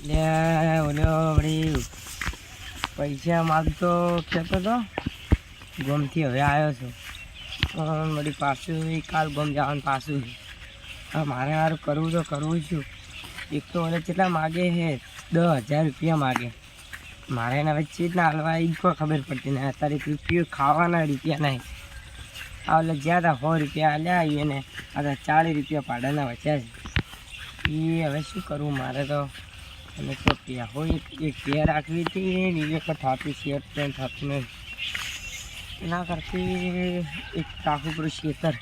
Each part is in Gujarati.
ઓલો વળી પૈસા માગતો કહેતો તો. ગમથી હવે આવ્યો છું. પણ વળી પાછું કાલ ગમ જવાનું પાછું. હા, મારે હારું કરવું તો કરવું છું. એક તો ઓલે કેટલા માગે છે દસ હજાર રૂપિયા માગે. મારે એના વચ્ચે જ ના હાલવા એ કોઈ ખબર પડતી નહીં. અત્યારે રૂપિયો ખાવાના રૂપિયા નહીં. આ ઓલે જ્યાં હતા સો રૂપિયા આલ્યા આવીએ ને આ ચાલીસ રૂપિયા ભાડાના વચ્યા છે. એ હવે શું કરવું મારે તો? અને તો હોય એક પેર રાખવી હતી ને એક થાપી શેર પેન્ટ થતું નહીં એના કરતી એક રાખવું પડ્યું શેતર.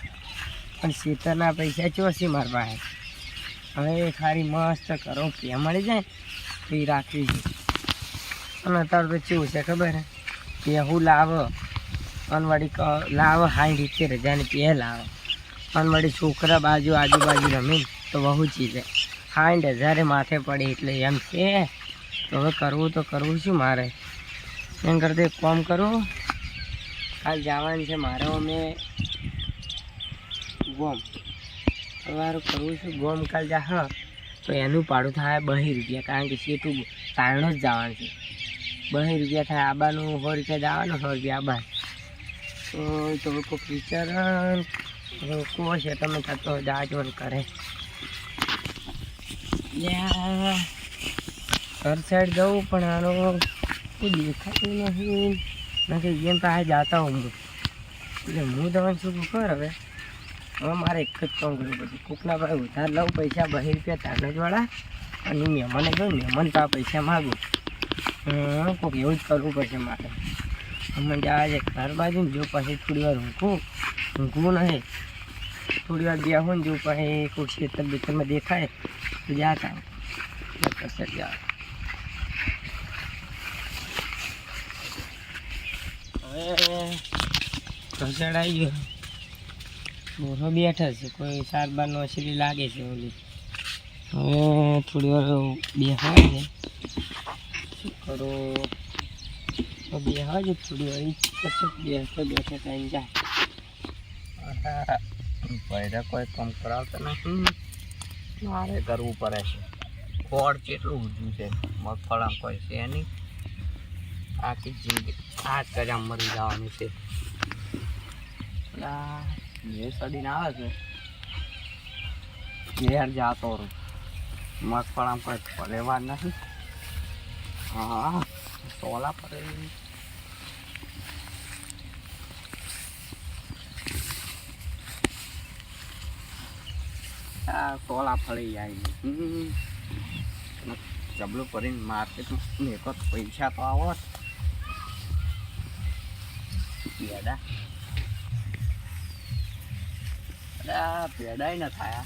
પણ શેતરના પૈસા ચોસી પાસે? હવે ખાલી મસ્ત કરો કે મળી જાય? તો એ રાખવી છે. અને અત્યારે તો કેવું છે ખબર? હે હું લાવો, અનવાડી લાવો હાઈ રીતે રજાની પેહ લાવો અનવાડી છોકરા બાજુ, આજુબાજુ રમીને તો બહુ ચીજે સાઠ હજારે માથે પડે એટલે એમ છે તો હવે કરવું તો કરવું શું મારે? એમ કરતા એક કામ કરું, કાલ જવાનું છે મારે અમે ગોમ. સવારે કરવું છું, ગોમ કાલ જા, હા. તો એનું ભાડું થાય બહી રૂપિયા, કારણ કે સેટું તારણો જ જવાનું છે. બહી રૂપિયા થાય આબાનું, સો રૂપિયા જવાનું સો રૂપિયા આબા તો તો કોઈ વિચાર રોકો છે તમે થતો જાજો કરે ઘર સાઈડ જવું, પણ આનો કોઈ દેખાતું નથી. નથી જેમ પાસે જાતા હું એટલે હું તમને શું ખબર હવે? હવે મારે એક જ કામ કરવું પડશે. કોકના પાસે ઉધાર લઉં પૈસા બે રૂપિયા તારને જ વાળા અને મહેમાને કહ્યું મહેમાન પાસે પૈસા માગું. હું કોઈક એવું જ કરવું પડશે મારે. હમણાં જવા છે ઘર બાજુ જો પછી થોડી વાર ઊંઘું, ઊંઘવું નહીં. થોડી વાર ગયા હોય ને જો પણ કોઈ ખેતર બેતરમાં દેખાય. તો. કરશે જા. હવે ઘસડ ગયો. બોરો બેઠા છે. કોઈ ચાર બાર નો અસલી લાગે છે ઓલી. હવે થોડી વાર બેહાય છે શું કરો? તો થોડી વાર. બેસતો બેઠે ટાઈમ જાય. પહેલા કોઈ કામ કરાવતા નથી મારે કરવું પડે છે. ખોડ કેટલું ઊંધું છે. મગફળા કોઈ છે નહીં. આખી જિંદગી આ કર્યા મરી જવાનું છે. બે સડીને આવે છે. ઘેર જાતો રહું. મગફળા કોઈ ફરેવા નથી. હા, સોલા પડે આ સોલા ફળી જાય. જબલું કરીને માર્કેટમાં તો પૈસા તો આવો. પેડા અલા પેડાય ન થાય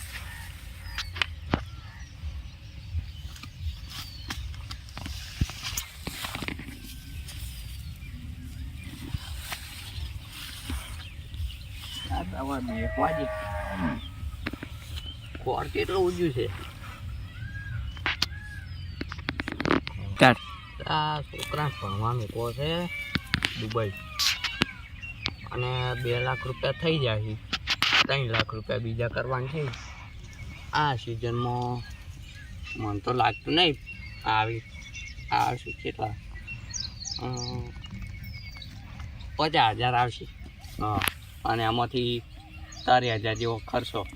આ તો હવે બેસવા જ ખોર કેટલું ઊંચું છે? આ છોકરા ભણવાનું કહો છે દુબઈ. અને બે લાખ રૂપિયા થઈ જાય છે. ત્રણ લાખ રૂપિયા બીજા કરવાના છે. આ સિઝનમાં મને તો લાગતું નહીં. આવી આવશે કેટલા? અમ, પચાસ હજાર આવશે. હા. અને આમાંથી તારી હજાર જેવો ખર્ચો.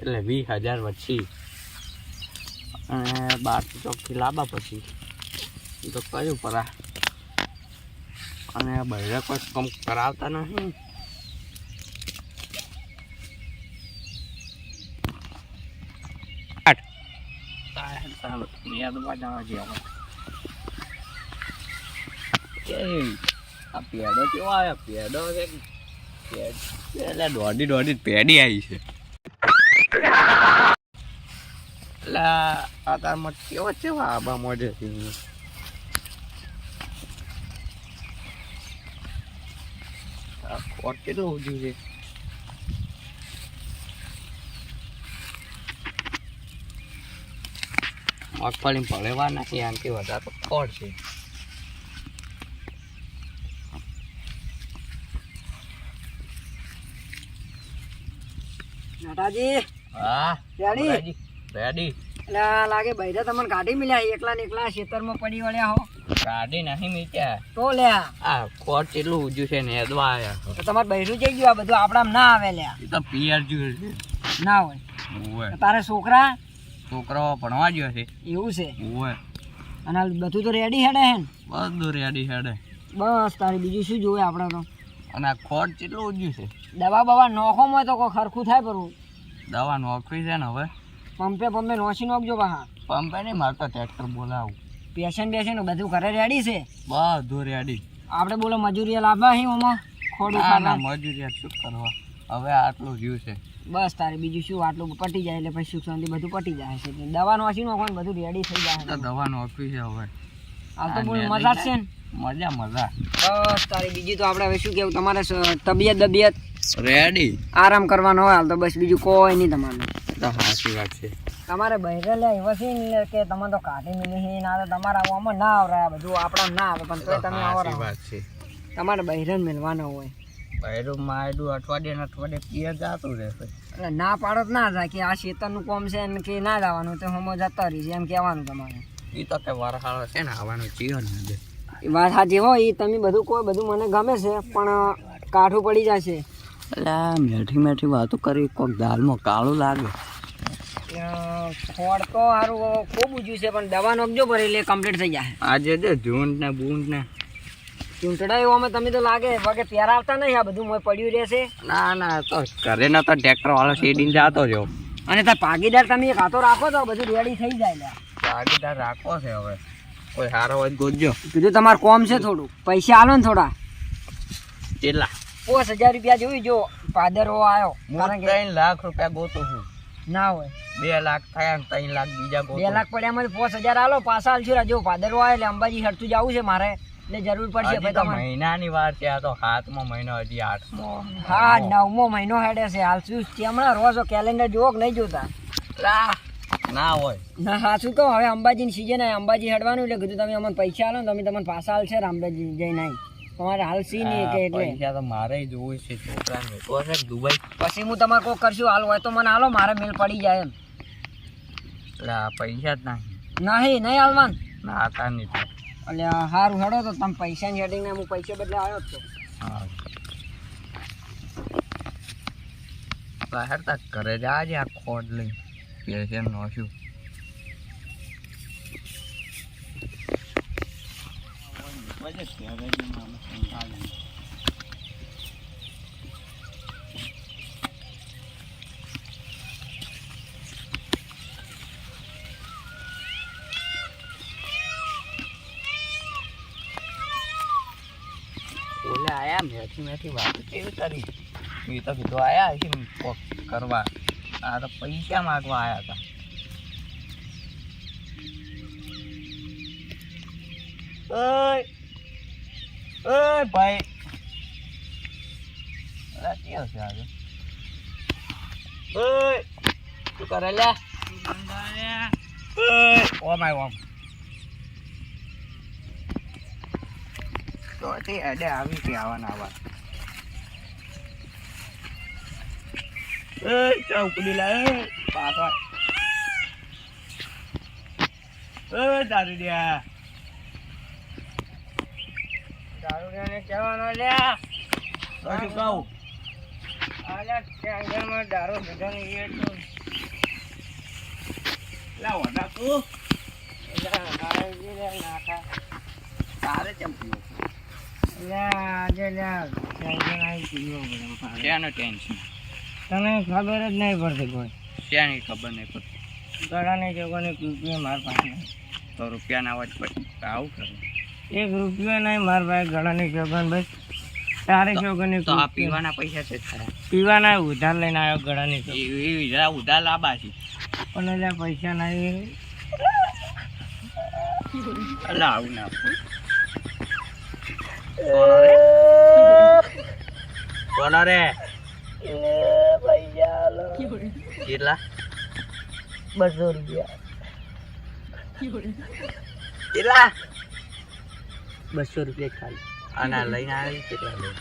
એટલે વીસ હજાર વચ્ચે. અને બાર ચોકથી લાંબા પછી. એ તો કયું પરા? અને બહેરે કોઈ કામ કરાવતા નહીં. પેડો કેવો આવ્યો? પેડો પેડી આવી છે. એટલે આ તારમાં કેવો કેવા આબા મોઢે છે ખોટ કેટલું ઊંચું છે? મગફળી ભળેવા નથી આનાથી વધારે તો ખોટ છે. નાટાજી હા રેડી? રેડી એટલે લાગે લાગે બૈરા તમને કાઢી મળ્યા એકલા ને એકલા ખેતરમાં પડી વળ્યા હો. ગાડી નહીં મીચ્યા. તો લ્યા. આ કોટ કેટલું ઊંચું છે ને એદવા આવ્યા તો તમારે બૈરું જઈ ગયું આ બધું આપણા ના આવે લ્યા. એ તો પિયર જોયું છે. ના હોય. તારે છોકરા? છોકરાઓ ભણવા ગયો છે. એવું છે? ઓવે અને બધું તો રેડી હેડે હે બધું રેડી હેડે. બસ તારે બીજું શું જોવે આપણે તો? અને આ ખોટ કેટલું ઊંચું છે? દવા બવા નોખો નોખોમાં તો કોઈ ખરખું થાય પરું. દવા નોખવી છે ને હવે? પંપે પંપે નોસી નોખજો હા પંપે નહીં મારે તો ટ્રેક્ટર બોલાવું. પેશન બેશન બધું ઘરે રેડી છે? બધું રેડી આપણે બોલો મજૂરી લાવવા હી ઓમાં? ખોડું ના ના મજૂરી શું કરવા? હવે આટલું જીવ છે. બસ તારે બીજું શું? આટલું પટી જાય એટલે પછી સુખ શાંતિ બધું પટી જાય છે. દવા નોસી નોખવાનું બધું રેડી થઈ જાય તો દવા નોખવી છે હવે. હાલ તો આ બોલ મજા છે ને? મજા મજા. બસ તારી બીજું તો આપણે હવે શું કેવું? તમારે તબિયત તબિયત રેડી આરામ કરવાનો હોય હાલ તો બસ બીજું કોઈ નહીં તમારે. તો સાચી વાત છે. તમારે બહેરે લે એવા છે ને કે તમે તો કાઢી મિલી છે ના તો તમારે આવામાં ના આવરા બધું આપણા ના આવે પણ તોય તમે આવરા વાત છે. તમારે બહેરે જ મિલવાનો હોય. બૈરું માયડું અઠવાડિયે ને અઠવાડિયે પિયર જાતું રહેશે. એટલે ના પાડો તો ના થાય કે આ શેતરનું કોમ છે એમ કે ના જવાનું તો હમો જતા રહી છે એમ કહેવાનું તમારે. એ તો કે વરહાળો છે ને આવવાનું જીવો ને વાત સાચી હોય એ તમે બધું કોઈ બધું મને ગમે છે પણ કાઠું પડી જશે. એટલે મેઠી મેઠી વાતો કરી કોઈક દાલમાં કાળું લાગે. ખોડ તો સારું ખૂબ ઊંચું છે પણ દવા નોખજો ભરે એટલે કમ્પ્લીટ થઈ જાય. આજે જે ઝૂંટ ને બૂંટ ને. ચૂંટડા અમે તમે તો લાગે વગે આવતા નહીં આ બધું મોય પડ્યું રહેશે. ના ના તો ઘરે ના તો ટ્રેક્ટર વાળો શેડીને જાતો જો અને તાર ભાગીદાર તમે હાથો રાખો તો બધું રેડી થઈ જાય. ભાગીદાર રાખો છે હવે. કોઈ સારો હોય ગોતજો. કીધું તમારે કોમ છે થોડું. પૈસા આલો ને થોડા. કેટલા? પાંચ હજાર રૂપિયા જોઈ જો પાદરો આવ્યો. હું ત્રણ લાખ રૂપિયા ગોતું છું. ના હોય. બે લાખ થયા ને ત્રણ લાખ બીજા બે લાખ લાખ પડ્યામાં પાંચ હજાર આલો પાછા આલશું જો પાદરો આવે એટલે અંબાજી હરતું જવું છે મારે. એટલે જરૂર પડશે ભાઈ તમારે. મહિનાની વાર છે આ તો સાતમો મહિનો હજી આઠમો. હા નવમો મહિનો હેડે છે. હાલશું હમણાં રોજ કેલેન્ડર જોવો કે નહીં જોતા? ના હોય. ના સાચું તો હવે અંબાજીની સિઝન અંબાજી હેડવાનું એટલે કીધું તમે અમને પૈસા આલો ને તમે તમને પાછા હાલશે રામદાસજી જઈને આવી તમારે હાલ સી નહીં કે એટલે. પૈસા તો મારે જોવું છે છોકરાને. મેકવો છે દુબઈ. પછી હું તમારે કોક કરશું હાલ હોય તો મને હાલો મારે મેલ પડી જાય એમ. એટલે પૈસા જ નહીં નહીં નહીં હાલવાન. ના તા નહીં એટલે સારું હેડો તો તમે પૈસાની હેડિંગ ને હું પૈસા બદલે આવ્યો જ તો હા. બહાર તક ઘરે જાજે આ ખોટ લઈ પેશન નો શું ઓલે આયા, મેથી મેથી વાત કેવી કરી? એ તો કીધું, આયા કોક કરવા. આ તો પૈસા માગવા આયા હતા. ઓય! ઓય ભાઈ. અરે કેવો છે આજે? ઓય, શું કરે લે? ઓ માય ઓમ. તો તે અડે આવી કે આવવાના આવા. એ ચા ઉપડી લા એ પાછો એ દારૂડિયા દારૂડિયાને કહેવાનો લ્યા શું કહું? આલ્યા ટેંગરમાં દારૂ બધો નહીં તો. લાવો ના તું તારે કેમ પીવો. શેનું ટેન્શન? તને ખબર જ નહીં પડતી કોઈ. શેની ખબર નહીં પડતી? ગળાને ચોકોને પીપીએ મારા પાસે. તો રૂપિયાના અવાજ પછી આવું કરે? એક રૂપિયો નહીં મારા પાસે ગળાની ચોકન બસ તારે ચોકનની તો આ પીવાના પૈસા છે પીવાના ઉધાર લઈને આવ્યો ગળાની એ ઉધાર લાંબા છે. પણ એટલે પૈસા નહીં. આવું ના કોનો રે કેટલા? બસો રૂપિયા. કેટલા? બસો રૂપિયા ખાલી. અને લઈને આવી કેટલા લઈ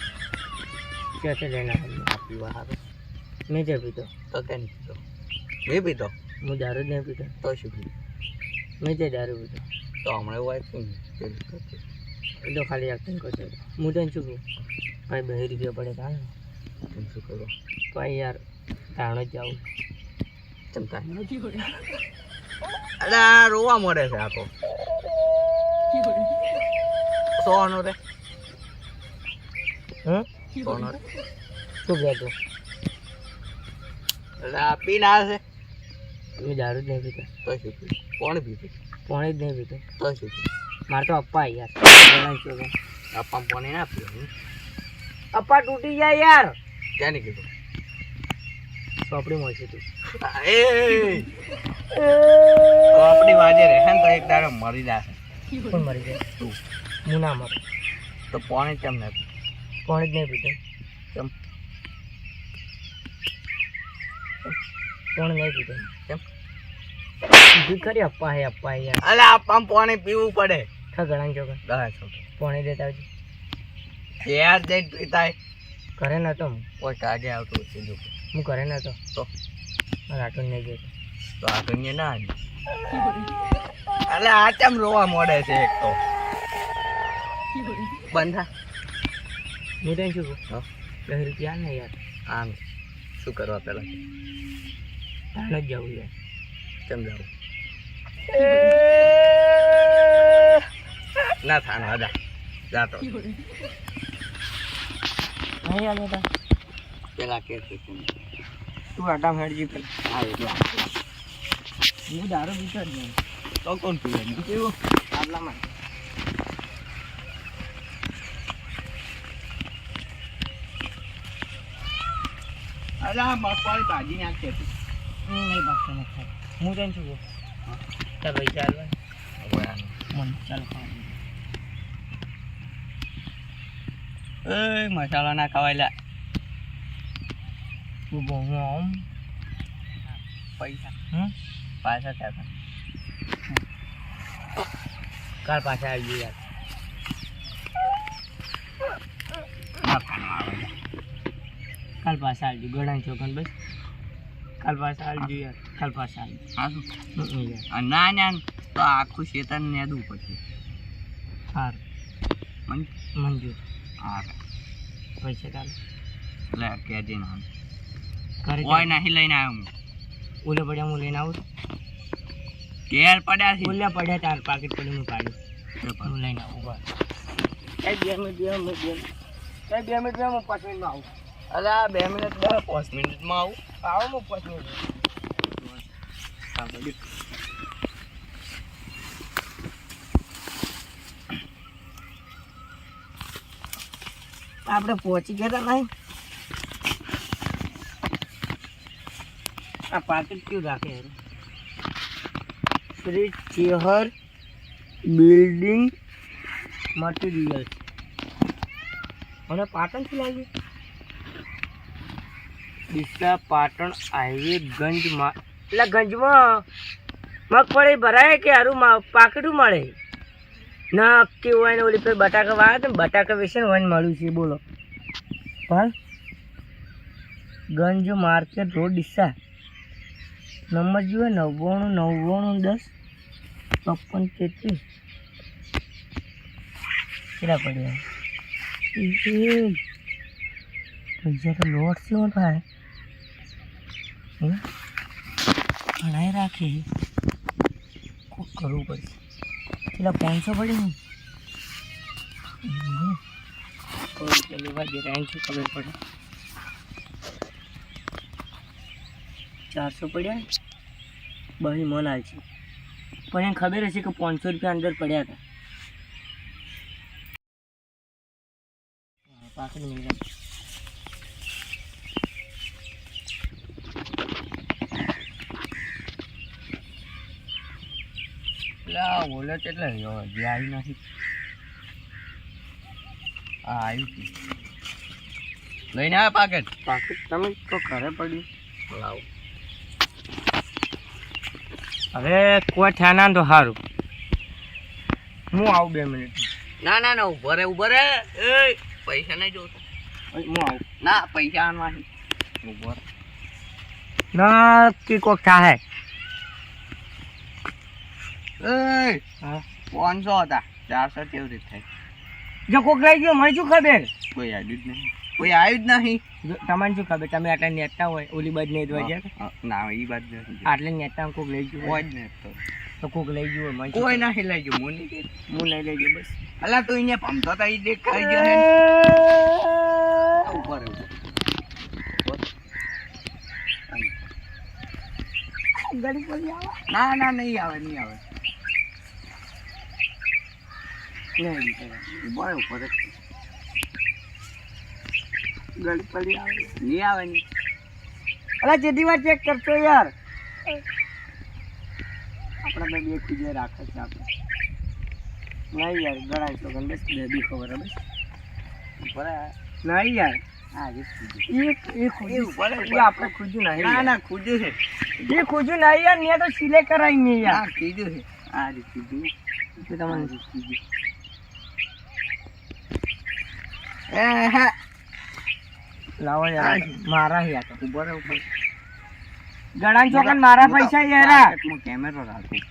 ક્યાંથી લઈને આવ્યો આ પીવા આવે? મેં જે પીધો. તો કેમ નહીં પીતો મેં પીધો? હું દારૂ જ નહીં પીધો તો શું પીધું? મેં તે દારૂ પીધો. તો હમણાં ને એ તો ખાલી એક્ટિંગ કરતો હું તને શું કહું ભાઈ બે રૂપિયા પડે કાં તમે શું કરો? ભાઈ યાર તાણ જ જાઉં. ચમતા અરે રોવા મળે છે આ તો. સોનો રે હં સોનો રે શું કહેતો પીને આવે છે મેં દારૂ જ નહીં પીતો. તો શું કર્યું કોણ પીધું? કોણે જ નહીં પીતો તો શું કર્યું મારે તો અપ્પા યાર. આપા પાણી ના પીવું અપ્પા તૂટી જાય યાર. ક્યાં કીધું? સોપડી મળશે તું. એ સોપડી વાજે રહે ને તો એક તારે મરી જશે. કોણ મરી જાય? તું. હું ના મરું તો પાણી કેમ નહીં? પાણી જ નહીં પીતો કેમ? પાણી નહીં પીતું કેમ? ખરી અપ્પા હે અપ્પા હે અલે અપ્પા પાણી પીવું પડે. ખા ગણાય છો કે દસ છોકરા પાણી દેતા આવજો. યાર દે પીતાય. ઘરે નતો કોઈ કાગે આવતું સીધું હું ઘરે નતો. તો? આટલું નહીં જતો તો આ કન્યા ના અલે આ કેમ રોવા મોડે છે એક તો? બંધા હું તને શું કહું દસ રૂપિયા ને યાર. આમ શું કરવા પેલા? તાણ જ જવું યાર. કેમ જાવ ના થાનો આજા જાતો નહીં યાદ હતા પેલા કે તું. તું આટા હેડજી પેલા. આ એટલે હું દારૂ પીતો જ નહીં. તો કોણ પીવે? પીવું આટલામાં અરે આ મગફળી ભાજી નાખે તું હું નહીં ભાગતો નથી હું તને છું કહું? તાર પૈસા હાલવા મને ચાલ એ મસાલા ના ખવાય લે. તું બહુ આમ? પૈસા. હમ? પાછા થયા કાલ પાછા આવી યાર. કાલ પાછા આવજો ગણાય છોકન બસ. કાલ પાછા આવજો યાર. કાલ પાછા આવજો હા શું? ના ના તો આખું ને નેદવું પડશે. હાર. મન? મંજૂર. હાર. પૈસા કાલ લે કહેજે ના. ઘરે કોઈ નહીં લઈને આવ્યો હું. ઓલે પડ્યા હું લઈને આવું. ઘેર પડ્યા છે. ઓલે પડ્યા તાર પાકેટ પડ્યું હું કાઢ્યું હું લઈને આવું બસ. એ બે મિનિટ બે મિનિટ બે મિનિટ એ બે મિનિટ બે હું પાંચ મિનિટમાં આવું. અરે આ બે મિનિટ દસ પાંચ મિનિટમાં આવું. આવો હું પાંચ મિનિટ. આપણે પહોંચી ગયા તા નહીં આ પાકીટ કયું રાખે શ્રી ચેહર બિલ્ડિંગ મટીરિયલ. મને પાટણથી લાવી ડીસા પાટણ હાઈવે ગંજમાં. એટલે ગંજમાં મગફળી ભરાય કે હારું પાકીટું મળે? નક્કી હોય ને ઓલી પછી બટાકા વાળા તો બટાકા વેચે હોય ને મળ્યું છે બોલો. પણ? Ganj market road Deesa number જુએ નવ્વાણું નવ્વાણું દસ ચોપન તેત્રીસ. કેટલા પડ્યા? પૈસા તો લોટ છે ભાઈ? ઘણાય રાખે. ખૂબ કરવું પડશે. પેલા પાંચસો પડી ને. રહ્યા છે ખબર પડે? ચારસો પડ્યા બહી મન છે પણ એને ખબર હશે કે પાંચસો રૂપિયા અંદર પડ્યા હતા. હા, પાકીટ વોલેટ એટલે રહ્યો હજી આવી નથી. હા આવ્યું હતી લઈને આવ્યા પાકેટ. પાકેટ તમે તો ઘરે પડ્યું. લાવો. અરે કોઈ થયા ના તો સારું હું આવું બે મિનિટ. ના ના ના ઊભો રે ઊભો રે. એ પૈસા નહીં જોતો. હું આવું. ના પૈસા આનવા ઊભો ના કે કોક થાય એ હા. પાંચસો હતા. ચારસો કેવી રીતે થાય? જો કોક લઈ ગયો મને શું ખબર? કોઈ આવ્યું જ નહીં. કોઈ આવ્યું જ નહીં. તમને શું ખબર? તમે આટલા નેતા હોય ઓલી બાજ નહીં દવા ગયા ના એ બાજ આટલે નેતા કોક લઈ ગયું કોઈ હોય જ નહીં તો. કોક લઈ ગયું મને કોઈ નહીં લઈ ગયું. હું નહીં હું લઈ લઈ ગયો બસ. અલા તું અહીંયા ભમતો તા ઈ દેખાઈ ગયો હે. ઉપર આવે. ના ના નહીં આવે નહીં આવે. નહીં બિચારા. ઉપર ઉપર જ. ગળી પડી આવે નહીં આવે નહીં અલા જેથી વાર ચેક કરતો યાર આપણા બે બે ખુજે રાખે છે આપણે નહીં યાર ગળાય તો ગણ બસ બે બી ખબર હે બસ ઉપર આ- નહીં યાર હા એ ખુજ્યું. એક એ ખુજું ઉપર હે, ઉપર. એ આપણે ખુજું નહીં ના યાર. ના ખુજ્યું છે એ ખુજું નહીં યાર ને તો સિલે કરાઈ નહીં યાર હા કીધું છે આ રીતે કીધું તો તમને એ હે લાવો યાર મારા યાર તો ઉપર હે, ચોકન મારા પૈસા યાર? પાકેટમાં કેમેરો રાખું.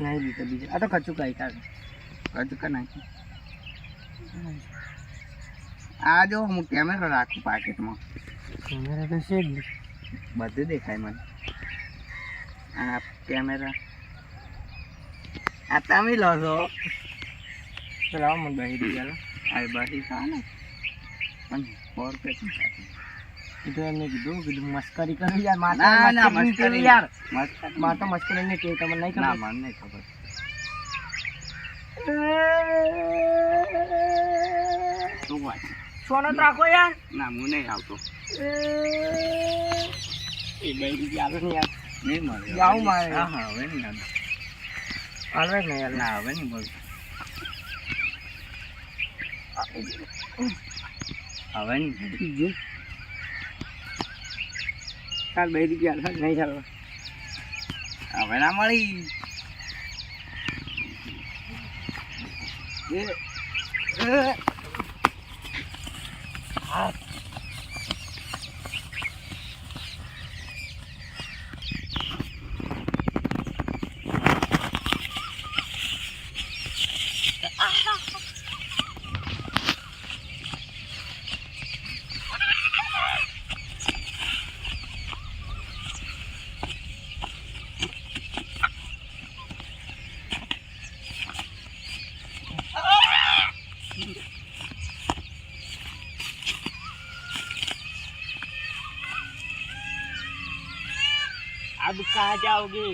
નહીં બીજો બીજો આ તો કચું કઈ તાર કદ કે નાખી આ જો હું કેમેરો રાખું પાકેટમાં કેમેરા તો છે જ બધું દેખાય મને. આ કેમેરા. આ તમે લો છો. તો લાવો મને બહી દીધા આ ખા ને. પણ સો રૂપિયા તો એમને કીધું કીધું મસ્કરી કરી યાર મારે ના ના મસ્કરી મસ્કરી. કરું યાર. મસ્ત મારે તો મસ્કરી નહીં કે તમને નહીં ના ખબર મને નહીં ખબર. શું વાત? સોનો રાખો યાર. ના હું નહીં આવતો. એ દીધી આવે ને યાર. નહીં મળે. આવું મારે. હા હા હવે નહીં આવે આવે ને યાર. ના હવે નહીં મળે દીધી યાર નહીં ચાલો હવે મળી. जाओगे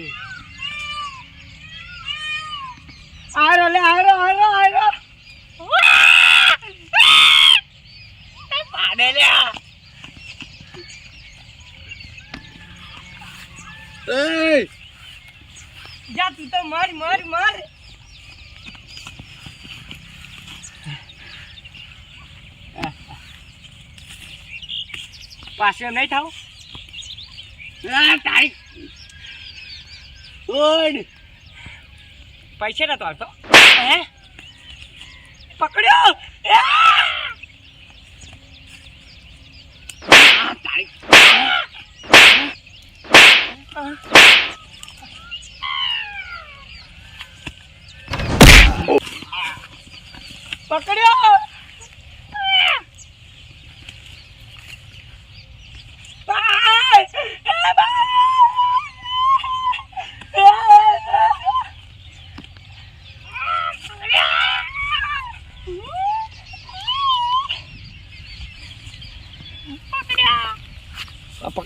आ रहा ले आ रहा आ रहा आ रहा पाने ले आ એ, जा तू तो मार मार मार પાસે નહીં થાવ આ ઓડ પૈસે નતો આવતો હે? પકડ્યો. પકડ્યો.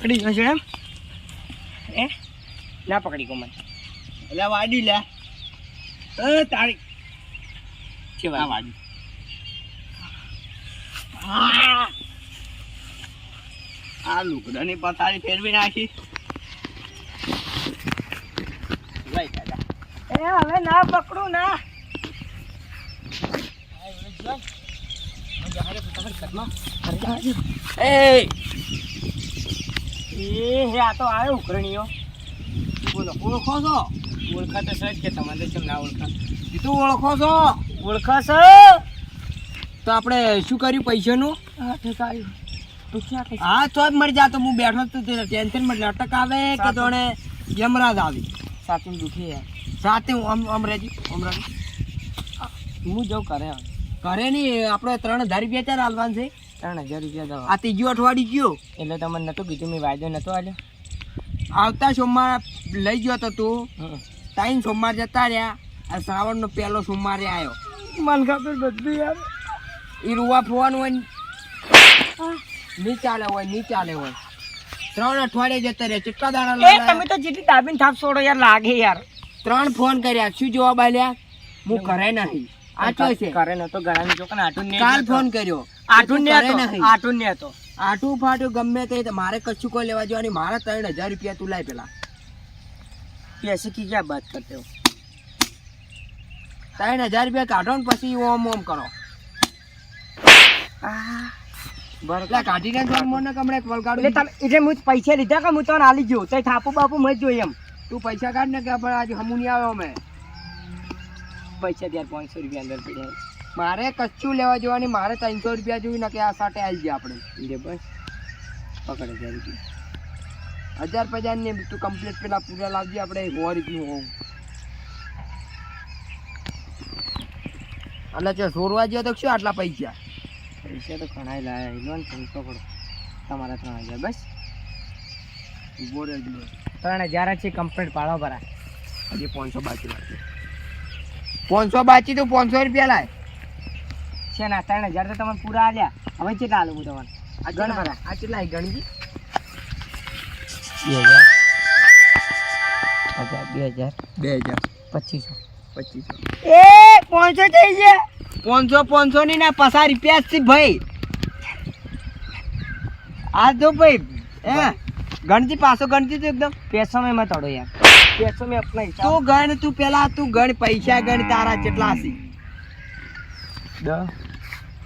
પકડી ગયો છે એમ? એ ના પકડી ગયો મને એટલે વાડી લે. તારી છે વાડી? આ લુકડાની પથારી ફેરવી નાખી. એ હવે ના પકડું ના. એ એ હે આ તો આવ્યો ઉકરણીઓ બોલો ઓળખો છો? ઓળખા તો સર કે તમારે તો કેમ ના ઓળખા? કીધું ઓળખો છો? ઓળખા તો આપણે શું કર્યું પૈસાનું? હા ઠીક આવ્યું. તો તું હા તો જ મરી જાતો હું બેઠો તો તું ટેન્શનમાં નાટક આવે કે. તોને યમરાજ આવી. સાચું દુખી યાર સાથે હું અમ અમરેજી અમરાજી હું જઉં કરે. ઘરે નહીં આપણે ત્રણ હજાર રૂપિયા ચાર હાલવાન છે. ત્રણ હજાર રૂપિયા દવા. આ ત્રીજું અઠવાડિયું ગયો? એટલે તમને નહોતું કીધું મેં વાયદો નહોતો આલ્યો. આવતા સોમવાર લઈ ગયો તો તું. ત્રણ સોમવાર જતા રહ્યા. આ શ્રાવણનો પહેલો સોમવારે આવ્યો મન ખબર બધું યાર. એ રૂવા ફોવાનું હોય નહીં ચાલે હોય નહીં ચાલે હોય. ત્રણ અઠવાડિયે જતા રહ્યા. ચિટકા દાણા એ તમે તો જેટલી દાબીને થાપ છોડો યાર લાગે યાર. ત્રણ ફોન કર્યા. શું જવાબ આલ્યા? હું ઘરે નહીં. આ છે. કરે નતો ને કાલ ફોન કર્યો. મારે કશું કોઈ લેવા જવાની મારા ત્રણ હજાર રૂપિયા તું લાય પેલા. પૈસે કી ક્યાં વાત કરતે. ત્રણ હજાર રૂપિયા કાઢો ને પછી ઓમ ઓમ કરો. પૈસા લીધા કે હું તો આલી ગયો? તઈ થાપુ બાપુ મત જોઈ એમ. તું પૈસા કાઢ ને કે આજે હમું આવ્યો અમે? પૈસા ત્યાર પાંચસો રૂપિયા અંદર પીડ્યા. મારે કચ્છું લેવા જવાની મારે ત્રણસો રૂપિયા જોયું ને કે આ સાથે આવી જાય આપણે. લે બસ. પકડ હજાર રૂપિયા હજાર પચાસ ને તું કમ્પ્લીટ પેલા પૂરા લાવજે આપણે સો ગયું હોઉં. એટલે જો સોરવા જ્યો તો શું આટલા પૈસા? પૈસા તો ઘણા લાયા લો ને તમે પકડો તમારા ત્રણ હજાર બસ. ઊભો રહેજો ત્રણ હજાર છે કમ્પ્લીટ પાડો ભરા. હજી પાંચસો બાકી લાગે પાંચસો બાકી તો પાંચસો રૂપિયા લાય. છે ને ત્રણ હજાર તો તમે પૂરા આલ્યા. હવે કેટલા આલું હું તમને? આ કેટલા? ગણજી? બે હજાર. બે હજાર. બે હજાર. પચીસો. પચીસો. એ પાંચસો થઈ ગયા. પાંચસો પાંચસો ની ના પસાર રૂપિયા છે ભાઈ. આ તો ભાઈ હે? ગણતી પાસો ગણતી તું એકદમ. પેસો મેં મત અડો યાર. પેસો મેં અપનાઈ તું ગણ તું પેલા તું ગણ પૈસા ગણ તારા કેટલા હશે દસ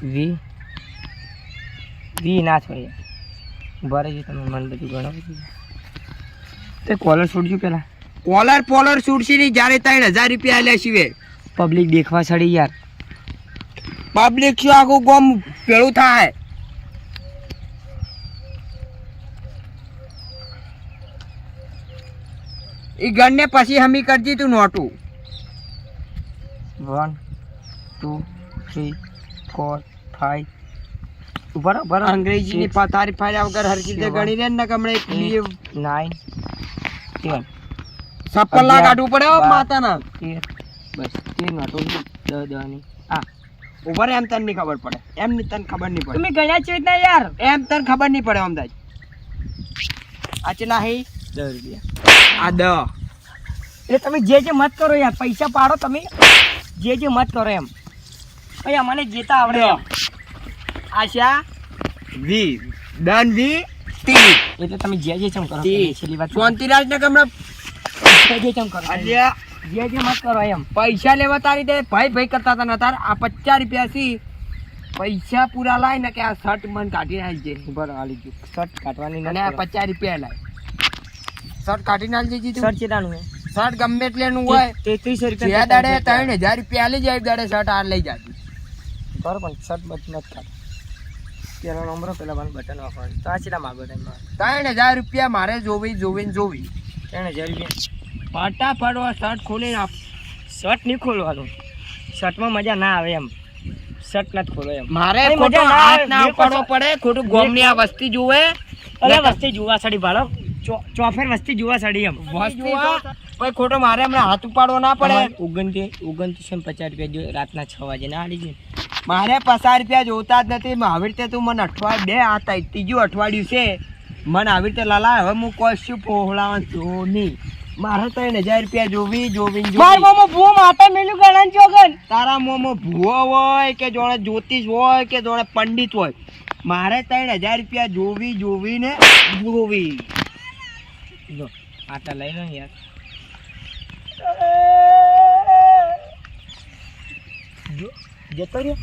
વી. વી ના છો ભરે છે તમે મને બધું ગણો તે કોલર છોડજો પેલા. કોલર પોલર છૂટશે નહીં જ્યારે ત્રણ હજાર રૂપિયા આલ્યા સિવાય પબ્લિક દેખવા છડી યાર. પબ્લિક શું આખું ગોમ પેલું થાય? એ ગણને પછી હમી કરજી તું નોટું. One two three four five બરો બરો અંગ્રેજીની તારી ફાડ્યા વગર હરકી રીતે ગણી લે ને કમણે એક બી નાઇન ટેન છપ્પન લાખ કાઢવું પડે. માતાના. બસ તેર નોટો દ દસની આ. ઉપર એમ તને નહીં ખબર પડે. એમ ની તને ખબર નહીં પડે. તમે ગણ્યા છે રીતના યાર. એમ તને ખબર નહીં પડે અમદાજ આ ચેલા હે? દસ રૂપિયા. આ દ. એટલે તમે જે જે મત કરો યાર પૈસા પાડો તમે. જે જે મત કરો એમ. ભાઈ મને જેતા આવડે આશા વી ડન વી તી એટલે તમે જે જે ચમ કરો છેલ્લી વાત શાંતિરાજ ને કમણે જે જે ચમ કરો આજે જે જે મત કરો એમ. પૈસા લેવા તારી તે ભાઈ ભાઈ કરતા હતા તાર આ પચાસ રૂપિયા સી. પૈસા પૂરા લાય ને કે આ શર્ટ મન કાઢી નાખજે બરો આલી ગયું શર્ટ કાઢવાની અને આ પચાસ રૂપિયા લાય. શર્ટ કાઢી નાખજે જી શર્ટ ચેટાનું હે? શર્ટ ગમે એટલેનું હોય. તેત્રીસો રૂપિયા દાડે ત્રણ હજાર રૂપિયા લઈ જાય દાડે શર્ટ આ લઈ જાય બરોબર શર્ટ બચ નથી કાઢ પેલો નંબર પેલા મને બટન વાપરવાનું તો આ માગો તમે ત્રણ હજાર રૂપિયા મારે જોવી જોવી ને જોવી. ત્રણ હજાર રૂપિયા. પાટા પાડવા શર્ટ ખોલીને આપ. શર્ટ નહીં ખોલવાનું. શર્ટમાં મજા ના આવે એમ. શર્ટ નથી ખોલો એમ. મારે ખોટો હાથ ના પડવો પડે ખોટું ગોમની આ વસ્તી જુએ. અરે વસ્તી જુવા સાડી ભાડો. ચોફેર વસ્તી જોવા સડી એમ. વસ્તી પછી ખોટો મારે હમણાં હાથ ઉપાડવો ના પડે. ઓગણત્રીસ ઓગણત્રીસો પચાસ રૂપિયા જો રાતના છ વાગે ના આડી જાય મારે પચાસ રૂપિયા જોતા જ નથી. આવી રીતે તું મને અઠવાડિયું બે આ તા- ત્રીજું અઠવાડિયું છે. મને આવી રીતે લાલા હવે હું કોઈ શું પોહળાવા જો નહીં. મારે તો એને હજાર રૂપિયા જોવી જોવી. મારા મોમો જોવી ભૂ માતા મેલું ગણન ચોગન તારા મોમાં ભૂવો હોય કે જોડે જ્યોતિષ હોય કે જોડે પંડિત હોય. મારે ત્રણ હજાર રૂપિયા જોવી જોવી ને જોવી. જો આટા લઈ લો યાર. જો જતો રહ્યો.